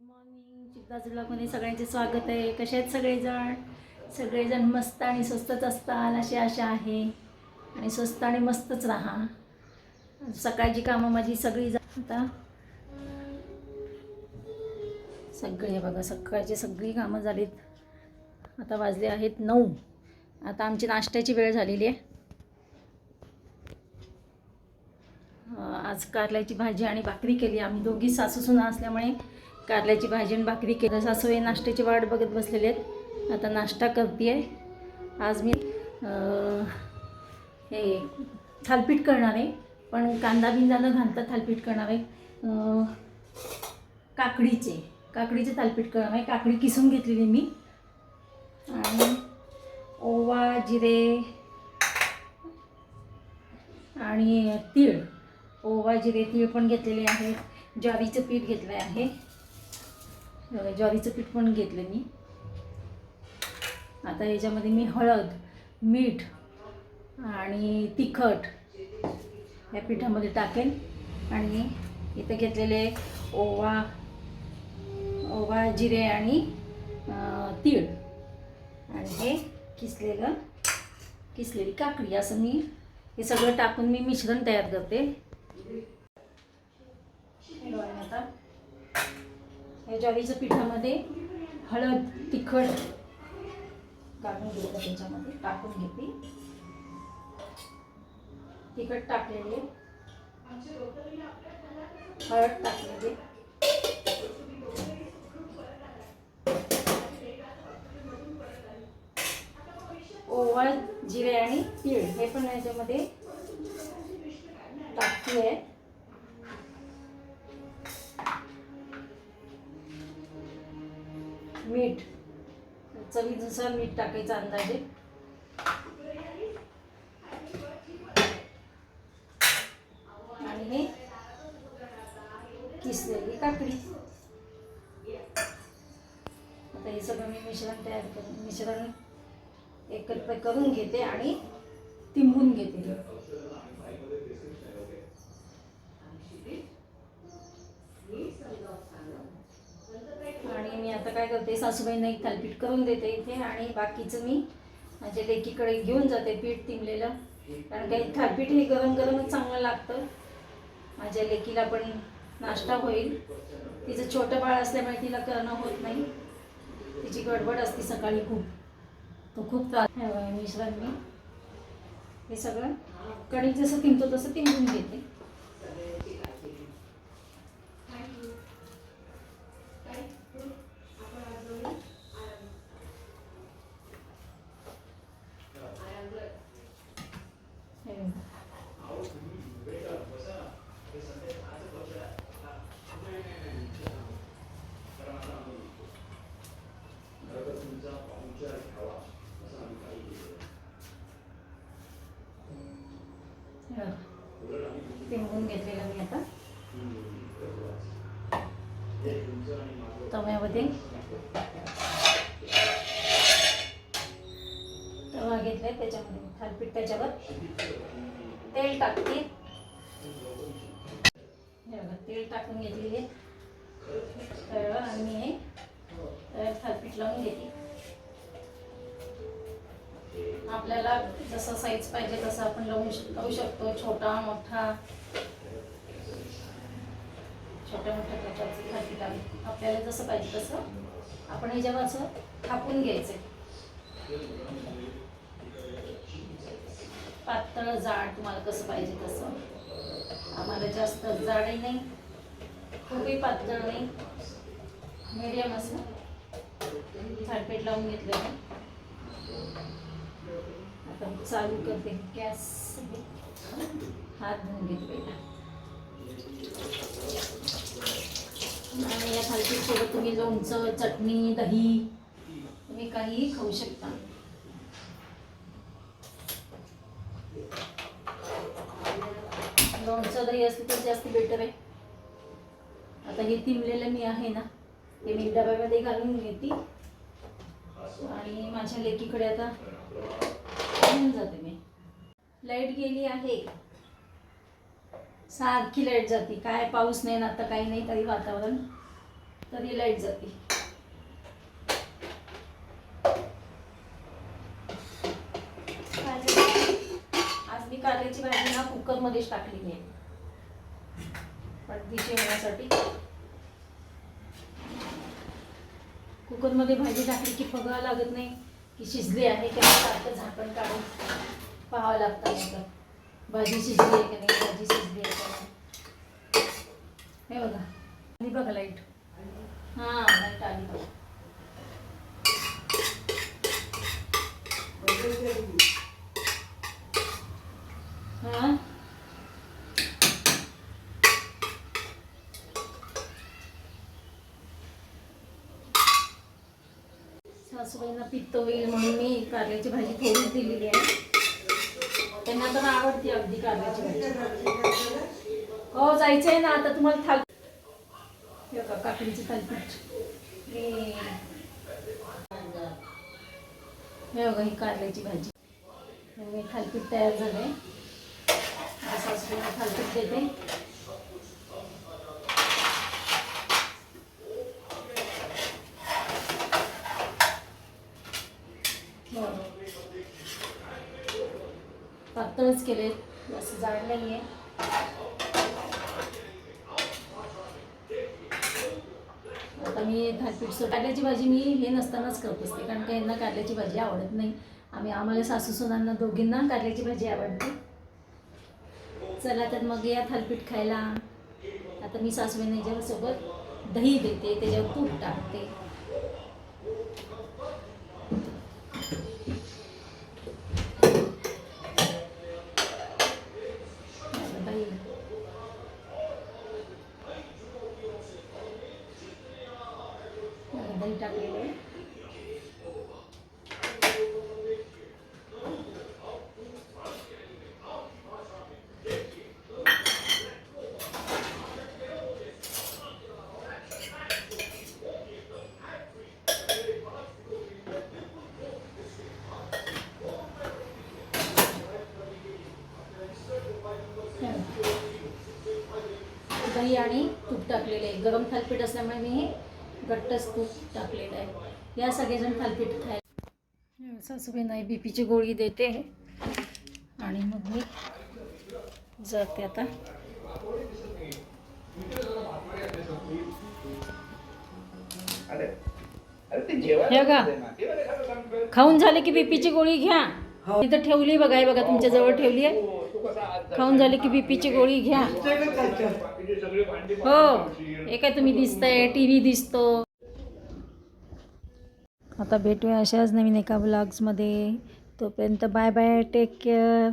Good morning चित्ताज सगळ्यांचे स्वागत आहे. कसे आहेत सगळेजण? सगळेजण मस्त आणि स्वस्तच असतात अशी आशा आहे. आणि स्वस्त आणि मस्तच राहा. सकाळची कामं माझी सगळी आता सगळे बघा सकाळची सगळी कामं झालीत. आता वाजले आहेत नऊ. आता आमची नाश्त्याची वेळ झालेली आहे. आज कारल्याची भाजी आणि भाकरी केली. आम्ही दोघी सासूसुना असल्यामुळे कारल्याची भाजी आणि भाकरी केली. सासूबाई नाश्त्याची वाट बघत बसलेले आहेत. आता नाश्ता करते आहे आज मी हे थालपीठ करणार आहे. पण कांदा बिंदा न घालता थालपीठ करणार आहे. काकडीचे काकडीचे थालपीठ करणार आहे. काकडी किसून घेतलेली मी. आणि ओवा जिरे आणि तीळ. ओवा जिरे तीळ पण घेतलेले आहेत. ज्वारीचं पीठ घेतलं आहे. ज्वारीचं पीठ पण घेतलं मी. आता याच्यामध्ये मी हळद मीठ आणि तिखट या पिठामध्ये टाकेन. आणि इथं घेतलेले ओवा ओवा जिरे आणि तीळ. आणि हे किसलेलं किसलेली काकडी. असं मी हे सगळं टाकून मी मिश्रण तयार करते. आता. या ज्वारीच्या पिठामध्ये हळद तिखट काढून घेते त्याच्यामध्ये टाकून घेते. तिखट टाकलेली. हळद टाकलेली. ओवा जिरे आणि तीळ हे पण याच्यामध्ये टाकते. चवीनुसार मीठ टाकायचं अंदाजे. आणि हे किसलेली काकडी. आता हे सगळं मी मिश्रण तयार करून मिश्रण एकत्र करून घेते आणि तिंबून घेते आणि मी आता काय करते सासूबाईंना एक थालपीठ करून देते इथे आणि बाकीचं मी माझ्या लेकीकडे घेऊन जाते पीठ तिमलेलं कारण काही थालपीठ हे गरम गरमच चांगलं लागतं. माझ्या लेकीला पण नाश्ता होईल. तिचं छोटं बाळ असल्यामुळे तिला करणं होत नाही. तिची गडबड असते सकाळी खूप. तो खूप त्रास हे मिश्रण मी हे सगळं कणिक जसं तिंबतो तसं तिंबून घेते. पिंगून घेतलेलं मी आता. तव्यामध्ये. तवा घेतलाय त्याच्यामध्ये थालपीठ त्याच्यावर. तेल टाकते. तेल टाकून घेतलेले. तव्यावर आणि मी हे तव्यात थालपीठ लावून घेते. आपल्याला जसं साईज पाहिजे तसं आपण लावू लावू शकतो. छोटा मोठा. छोट्या मोठ्या प्रकारचे थालपीठ आपल्याला जसं पाहिजे तसं आपण हे जेव्हा असं थापून घ्यायचं पातळ जाड तुम्हाला कसं पाहिजे तसं. आम्हाला जास्त जाडही नाही खूपही पातळ नाही. मीडियम असं. थालपीठ लावून घेतलं आता चालू करते. गॅस हात धुवून घेते पहिला. आणि या थालपीठ सोबत तुम्ही लोणचं चटणी दही तुम्ही काहीही खाऊ शकता. लोणचं दही असलं तर जास्त बेटर आहे. आता हे तिमलेलं मी आहे ना ते मी डब्यामध्ये घालून घेते. आणि माझ्या लेकीकडे आता घेऊन जाते मी. लाइट गेली आहे. सारखी लाइट जाते. काय पाऊस नाही ना आता काही नाही तरी वातावरण. तरी लाइट जाते. आज मी कारल्याची भाजी ना कुकरमध्येच टाकलेली आहे. पडदीची होण्यासाठी. कुकरमध्ये भाजी टाकली की बघावं लागत नाही. की शिजली आहे की नाही सारखं झाकण काढून पाहावं लागतं नाही तर भाजी शिजली आहे की नाही? भाजी शिजली आहे का नाही? हे बघा. आली बघा लाइट हां लाइट आली. बघा हां? सासूबाईंना पित्त होईल म्हणून मी कारल्याची भाजी थोडीच दिलेली आहे. त्यांना तर आवडते अगदी कारल्याची भाजी. हो जायचं आहे ना आता तुम्हाला थाल हे काकडीची थालपीठ. हे. बघा ही कारल्याची भाजी. मी थालपीठ तयार झालं आहे सासूबाईंना थालपीठ देते. पातळच केले. जास्त जाड नाही आहे आता मी थालपीठ सो कारल्याची भाजी मी हे नसतानाच करत असते कारण का यांना कारल्याची भाजी आवडत नाही. आम्ही आम्हाला सासू सुनांना दोघींना कारल्याची भाजी आवडते. चला तर मग या थालपीठ खायला. आता मी सासूबाईंना याच्यासोबत दही देते त्याच्यावर तूप टाकते आता दही आता दही टाकलेलं आहे दही आणि तूप टाकलेलं आहे. गरम थालपीठ असल्यामुळे मी हे घट्टच तूप टाकलेलं आहे. या सगळेजण थालपीठ खाय सासूबाईंना बी पीची गोळी देते. आणि मग मी जाते आता. हे का? खाऊन झाले की बीपीची गोळी घ्या. इथं ठेवली बघा हे बघा तुमच्या जवळ ठेवली आहे. हो, खाऊन झाले की बीपीची गोळी घ्या. हो हे काय तुम्ही दिसताय टी व्ही दिसतो. आता भेटूया अशाच नवीन एका ब्लॉग्समध्ये तोपर्यंत बाय बाय टेक केअर